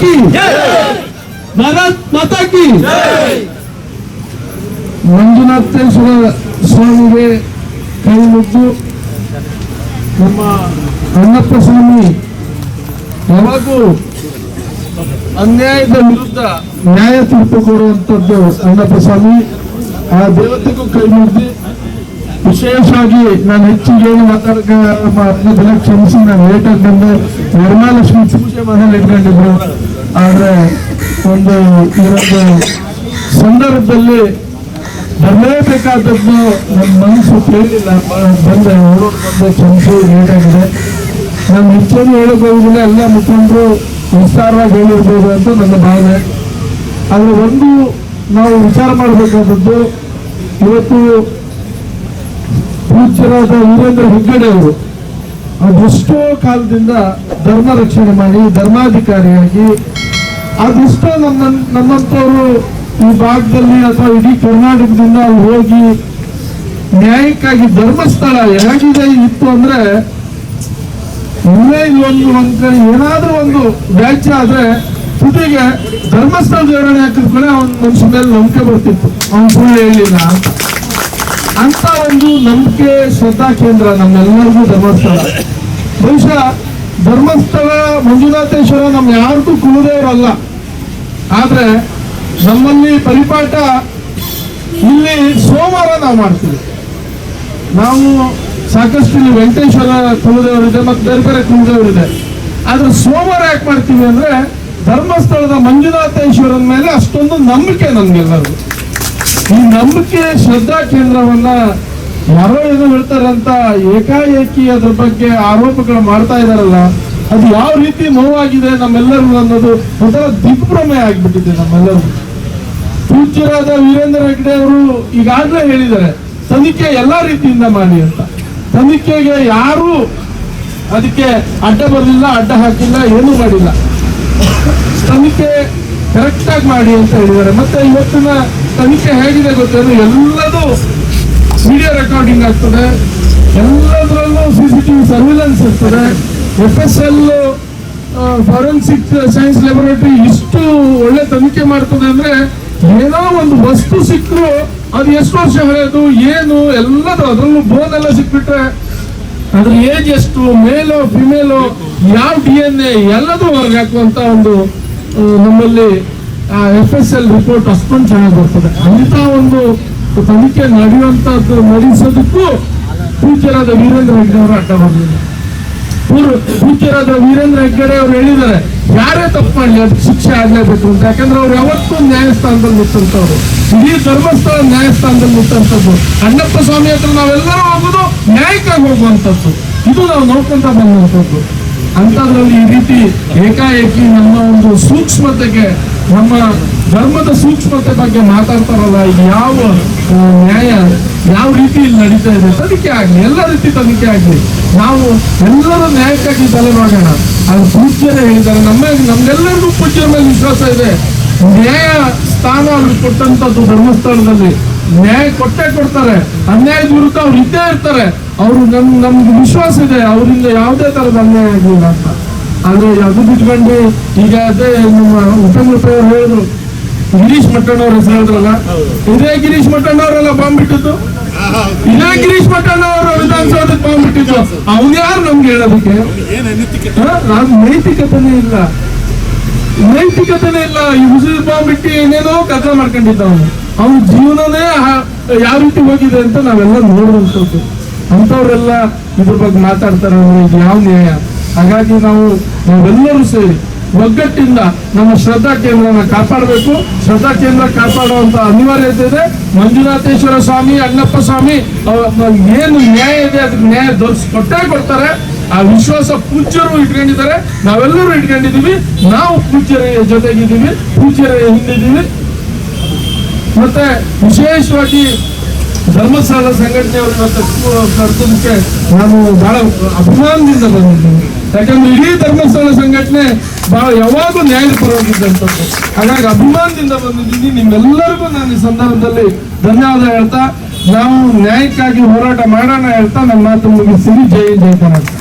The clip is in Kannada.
ಕಿ ಭಾರತ್ ಮಾತಾ ಕಿ ಮಂಜುನಾಥೇಶ್ವರ ಸ್ವಾಮಿಗೆ ಕೈ ಮುಗ್ದು ನಮ್ಮ ಅಣ್ಣಪ್ಪ ಸ್ವಾಮಿ ಯಾವಾಗೂ ಅನ್ಯಾಯದ ವಿರುದ್ಧ ನ್ಯಾಯ ತೀರ್ಪು ಕೊಡುವಂಥದ್ದು ಅಣ್ಣಪ್ಪ ಸ್ವಾಮಿ. ಆ ದೇವತೆಗೂ ಕೈ ಮುಗ್ದು ವಿಶೇಷವಾಗಿ ನಾನು ಹೆಚ್ಚಿಗೆ ಏನು ಮಾತಾಡಕ ದಿನ ಕ್ಷಮಿಸಿ ನಾನು ಲೇಟಾಗಿ ಬಂದೆ ವರಮಹಾಲಕ್ಷ್ಮಿ ಪೂಜೆ ಮನೇಲಿ ಇಟ್ಕೊಂಡಿದ್ರು. ಆದ್ರೆ ಒಂದು ಇವರೊಂದು ಸಂದರ್ಭದಲ್ಲಿ ಬರಲೇಬೇಕಾದದ್ದು ನಮ್ಮ ಮನಸ್ಸು ಕೇಳಿಲ್ಲ. ಬಂದ ಅವರು ಓಡೋಡ್ ಬಂದೆ ಕ್ಷಮಿಸಿ ಲೇಟ್ ಆಗಿದೆ. ನಾನು ಹೆಚ್ಚೇನು ಹೇಳಕ್ ಹೋಗುದಿಲ್ಲ ಎಲ್ಲ ಮುಖಂಡರು ವಿಸ್ತಾರವಾಗಿ ಹೇಳಿರ್ಬೋದು ಅಂತ ನನ್ನ ಭಾವನೆ. ಆದರೆ ಒಂದು ನಾವು ವಿಚಾರ ಮಾಡಬೇಕಾದದ್ದು, ಇವತ್ತು ಪೂಜ್ಯರಾದ ವೀರೇಂದ್ರ ಹೆಗ್ಗಡೆ ಅವರು ಅದೆಷ್ಟೋ ಕಾಲದಿಂದ ಧರ್ಮ ರಕ್ಷಣೆ ಮಾಡಿ, ಧರ್ಮಾಧಿಕಾರಿಯಾಗಿ ಅದೆಷ್ಟೋ ನಮ್ಮ ನಮ್ಮಂಥವರು ಈ ಭಾಗದಲ್ಲಿ ಅಥವಾ ಇಡೀ ಕರ್ನಾಟಕದಿಂದ ಅಲ್ಲಿ ಹೋಗಿ ನ್ಯಾಯಕ್ಕಾಗಿ ಧರ್ಮಸ್ಥಳ ಹೇಗಿದೆ ಇತ್ತು ಅಂದ್ರೆ ಇಲ್ಲೇ ಒಂದು ಒಂದ್ ಕಡೆ ಏನಾದ್ರೂ ಒಂದು ವ್ಯಾಜ್ಯ ಆದ್ರೆ ಜೊತೆಗೆ ಧರ್ಮಸ್ಥಳ ಜೋಡಣೆ ಹಾಕಿದ ಕೂಡ ಅವ್ನ ಮನುಷ್ಯ ಮೇಲೆ ನಂಬಿಕೆ ಬರ್ತಿತ್ತು. ಅವ್ನು ಸುಳ್ಳು ಹೇಳಿಲ್ಲ. ಅಂತ ಒಂದು ನಂಬಿಕೆ ಶ್ರದ್ಧಾ ಕೇಂದ್ರ ನಮ್ಮೆಲ್ಲರಿಗೂ ಧರ್ಮಸ್ಥಳ. ಬಹುಶಃ ಧರ್ಮಸ್ಥಳ ಮಂಜುನಾಥೇಶ್ವರ ನಮ್ ಯಾರಿಗೂ ಕುಲದೇವರಲ್ಲ ಆದ್ರೆ ನಮ್ಮಲ್ಲಿ ಪರಿಪಾಠ ಇಲ್ಲಿ ಸೋಮವಾರ ನಾವು ಮಾಡ್ತೀವಿ. ನಾವು ಸಾಕಷ್ಟು ಇಲ್ಲಿ ವೆಂಕಟೇಶ್ವರ ಕುಲದೇವರಿದೆ ಮತ್ತು ಬೇರೆ ಬೇರೆ ಕುಲದೇವರಿದೆ ಆದ್ರೆ ಸೋಮವಾರ ಯಾಕೆ ಮಾಡ್ತೀವಿ ಅಂದ್ರೆ ಧರ್ಮಸ್ಥಳದ ಮಂಜುನಾಥೇಶ್ವರನ ಮೇಲೆ ಅಷ್ಟೊಂದು ನಂಬಿಕೆ ನಮ್ಗೆಲ್ಲರೂ ಈ ನಂಬಿಕೆ, ಶ್ರದ್ಧಾ ಕೇಂದ್ರವನ್ನ ಯಾರೋ ಏನೋ ಹೇಳ್ತಾರಂತ ಏಕಾಏಕಿ ಅದ್ರ ಬಗ್ಗೆ ಆರೋಪಗಳು ಮಾಡ್ತಾ ಇದಾರಲ್ಲ ಅದು ಯಾವ ರೀತಿ ನೋವಾಗಿದೆ ನಮ್ಮೆಲ್ಲರೂ ಅನ್ನೋದು ಒಂಥರ ದಿಗ್ಭ್ರಮೆ ಆಗಿಬಿಟ್ಟಿದೆ ನಮ್ಮೆಲ್ಲರೂ. ಪೂಜ್ಯರಾದ ವೀರೇಂದ್ರ ಹೆಗ್ಡೆ ಅವರು ಈಗಾಗಲೇ ಹೇಳಿದ್ದಾರೆ, ತನಿಖೆ ಎಲ್ಲ ರೀತಿಯಿಂದ ಮಾಡಿ ಅಂತ. ತನಿಖೆಗೆ ಯಾರು ಅದಕ್ಕೆ ಅಡ್ಡ ಬರಲಿಲ್ಲ, ಅಡ್ಡ ಹಾಕಿಲ್ಲ, ಏನು ಮಾಡಿಲ್ಲ. ತನಿಖೆ ಕರೆಕ್ಟ್ ಆಗಿ ಮಾಡಿ ಅಂತ ಹೇಳಿದ್ದಾರೆ. ಮತ್ತೆ ಇವತ್ತಿನ ತನಿಖೆ ಹೇಗಿದೆ ಗೊತ್ತೇನು? ಎಲ್ಲದೂ ವಿಡಿಯೋ ರೆಕಾರ್ಡಿಂಗ್ ಆಗ್ತದೆ, ಎಲ್ಲದರಲ್ಲೂ ಸಿ ಸಿ ಟಿವಿ ಸರ್ವಿಲೆನ್ಸ್ ಇರ್ತದೆ. F S L forensic science laboratory ಇಷ್ಟು ಒಳ್ಳೆ ತನಿಖೆ ಮಾಡ್ತದೆ ಅಂದ್ರೆ ಏನೋ ಒಂದು ವಸ್ತು ಸಿಕ್ಕರು ಅದು ಎಷ್ಟು ವರ್ಷ ಹಳೆಯದು, ಏನು, ಎಲ್ಲದೂ ಅದರಲ್ಲೂ ಬೋನ್ ಎಲ್ಲ ಸಿಕ್ಬಿಟ್ರೆ ಅದ್ರ ಏಜ್ ಎಷ್ಟು, ಮೇಲೋ, ಫಿಮೇಲೋ, ಯಾವ ಡಿ ಎನ್ ಎ, ಎಲ್ಲದೂ ಹೊರಗೆ ಹಾಕುವಂತ ಒಂದು ನಮ್ಮಲ್ಲಿ ಎಫ್ ಎಸ್ ಎಲ್ ರಿಪೋರ್ಟ್ ಅಷ್ಟೊಂದು ಚೆನ್ನಾಗಿ ಬರ್ತದೆ. ಅಂತ ಒಂದು ತನಿಖೆ ನಡೆಯುವಂತದ್ದು ನಡೆಸೋದಕ್ಕೂ ಪೂಜ್ಯರಾದ ವೀರೇಂದ್ರ ಹೆಗ್ಡೆ ಅವರು ಅಡ್ಡ ಬರಲಿಲ್ಲ ಪೂಜ್ಯರಾದ ವೀರೇಂದ್ರ ಹೆಗ್ಗಡೆ ಅವ್ರು ಹೇಳಿದ್ದಾರೆ. ಯಾರೇ ತಪ್ಪು ಮಾಡಲಿ ಅದಕ್ಕೆ ಶಿಕ್ಷೆ ಆಗ್ಲೇಬೇಕು ಅಂತ. ಯಾಕಂದ್ರೆ ಅವ್ರು ಯಾವತ್ತೂ ನ್ಯಾಯಸ್ಥಾನದಲ್ಲಿ ನಿಂತಂಥವ್ರು ಇಡೀ ಧರ್ಮಸ್ಥಳ ನ್ಯಾಯಸ್ಥಾನದಲ್ಲಿ ನಿಂತಂಥದ್ದು ಅಣ್ಣಪ್ಪ ಸ್ವಾಮಿ ಹತ್ರ ನಾವೆಲ್ಲರೂ ಹೋಗೋದು ನ್ಯಾಯಕ್ಕಾಗಿ ಹೋಗುವಂಥದ್ದು. ಇದು ನಾವು ನೋಡ್ಕೊಂತ ಬಂದಂಥದ್ದು. ಅಂಥದ್ರಲ್ಲಿ ಈ ರೀತಿ ಏಕಾಏಕಿ ನಮ್ಮ ಒಂದು ಸೂಕ್ಷ್ಮತೆಗೆ ನಮ್ಮ ಧರ್ಮದ ಸೂಕ್ಷ್ಮತೆ ಬಗ್ಗೆ ಮಾತಾಡ್ತಾರಲ್ಲ, ಇದು ಯಾವ ನ್ಯಾಯ ಯಾವ ರೀತಿ ಇಲ್ಲಿ ನಡೀತಾ ಇದೆ? ತನಿಖೆ ಆಗಲಿ, ಎಲ್ಲ ರೀತಿ ತನಿಖೆ ಆಗಲಿ, ನಾವು ಎಲ್ಲರ ನ್ಯಾಯಕ್ಕಾಗಿ ತಲೆ ಮಾಡೋಣ ಅದು ಪೂಜ್ಯರೇ ಹೇಳಿದ್ದಾರೆ, ನಮ್ಮ ನಮ್ಗೆಲ್ಲರಿಗೂ ಪೂಜ್ಯರ ಮೇಲೆ ವಿಶ್ವಾಸ ಇದೆ. ನ್ಯಾಯ ಸ್ಥಾನ ಅವ್ರಿಗೆ ಕೊಟ್ಟಂತದ್ದು ಧರ್ಮಸ್ಥಳದಲ್ಲಿ. ನ್ಯಾಯ ಕೊಟ್ಟೇ ಕೊಡ್ತಾರೆ, ಅನ್ಯಾಯದ ವಿರುದ್ಧ ಅವ್ರು ಇದ್ದೇ ಇರ್ತಾರೆ. ಅವರು ನಮ್, ನಮ್ಗೆ ವಿಶ್ವಾಸ ಇದೆ, ಅವರಿಂದ ಯಾವುದೇ ತರದ ಅನ್ಯಾಯ ಆಗಲಿಲ್ಲ ಅಂತ. ಆದ್ರೆ ಅದು ಬಿಟ್ಕೊಂಡು ಈಗ ಅದೇ ನಮ್ಮ ಉಪಮುಖ್ಯವರು ಹೇಳಿದ್ರು ಗಿರೀಶ್ ಮಟ್ಟಣ್ಣವ್ರ ಹೆಸರು ಹೇಳಿದ್ರಲ್ಲ? ಇದೇ ಗಿರೀಶ್ ಮಟ್ಟಣ್ಣವರೆಲ್ಲ ಬಾಂಬ್ ಬಿಟ್ಟಿದ್ದು ಇದೇ ಗಿರೀಶ್ ಮಟ್ಟಣ್ಣವರು ವಿಧಾನಸೌಧಕ್ಕೆ ಬಾಂಬ್ ಬಿಟ್ಟಿದ್ದು ಅವ್ನು ಯಾರು ನಮ್ಗೆ ಹೇಳೋದಕ್ಕೆ? ನಾನು ನೈತಿಕತೆ ನೈತಿಕತೆನೇ ಇಲ್ಲ. ನೈತಿಕತೆನೇ ಇಲ್ಲ. ಈ ಉಸಿರು ಬಾಂಬ್ ಬಿಟ್ಟು ಏನೇನೋ ಕಥೆ ಮಾಡ್ಕೊಂಡಿದ್ದ ಅವನು. ಅವನ ಜೀವನನೇ ಯಾವ ರೀತಿ ಹೋಗಿದೆ ಅಂತ ನಾವೆಲ್ಲ ನೋಡುವಂಥದ್ದು ಅಂಥವ್ರೆಲ್ಲ ಇದ್ರ ಬಗ್ಗೆ ಮಾತಾಡ್ತಾರೆ ಇದು ಯಾವ ನ್ಯಾಯ? ಹಾಗಾಗಿ ನಾವು ನಾವೆಲ್ಲರೂ ಸೇರಿ ಒಗ್ಗಟ್ಟಿಂದ ನಮ್ಮ ಶ್ರದ್ಧಾ ಕೇಂದ್ರನ ಕಾಪಾಡಬೇಕು. ಶ್ರದ್ಧಾ ಕೇಂದ್ರ ಕಾಪಾಡುವಂತ ಅನಿವಾರ್ಯತೆ ಇದೆ. ಮಂಜುನಾಥೇಶ್ವರ ಸ್ವಾಮಿ, ಅಣ್ಣಪ್ಪ ಸ್ವಾಮಿ ಏನು ನ್ಯಾಯ ಇದೆ, ಅದಕ್ಕೆ ನ್ಯಾಯ ಕೊಟ್ಟೇ ಕೊಡ್ತಾರೆ. ಆ ವಿಶ್ವಾಸ ಪೂಜ್ಯರು ಇಟ್ಕೊಂಡಿದ್ದಾರೆ. ನಾವೆಲ್ಲರೂ ಇಟ್ಕೊಂಡಿದೀವಿ ನಾವು ಪೂಜ್ಯರ ಜೊತೆಗಿದ್ದೀವಿ. ಪೂಜ್ಯರ ಹಿಂದಿದ್ದೀವಿ. ಮತ್ತೆ ವಿಶೇಷವಾಗಿ ಧರ್ಮಸ್ಥಳ ಸಂಘಟನೆಯವರು ಮತ್ತೆ ಕರ್ತದಕ್ಕೆ ನಾನು ಬಹಳ ಅಭಿಮಾನದಿಂದ ಬಂದಿದ್ದೀನಿ. ಯಾಕಂದ್ರೆ ಇಡೀ ಧರ್ಮಸ್ಥಳ ಸಂಘಟನೆ ಬಹಳ ಯಾವಾಗೂ ನ್ಯಾಯ ಪರವಾಗಿದ್ದಂಥದ್ದು ಹಾಗಾಗಿ ಅಭಿಮಾನದಿಂದ ಬಂದಿದ್ದೀನಿ. ನಿಮ್ಮೆಲ್ಲರಿಗೂ ನಾನು ಈ ಸಂದರ್ಭದಲ್ಲಿ ಧನ್ಯವಾದ ಹೇಳ್ತಾ, ನಾವು ನ್ಯಾಯಕ್ಕಾಗಿ ಹೋರಾಟ ಮಾಡೋಣ ಹೇಳ್ತಾ ನಮ್ಮ ಮಾತು ಮುಗಿಸ್ತೀನಿ. ಜೈ ಜೈ ಕರ್ನಾಟಕ.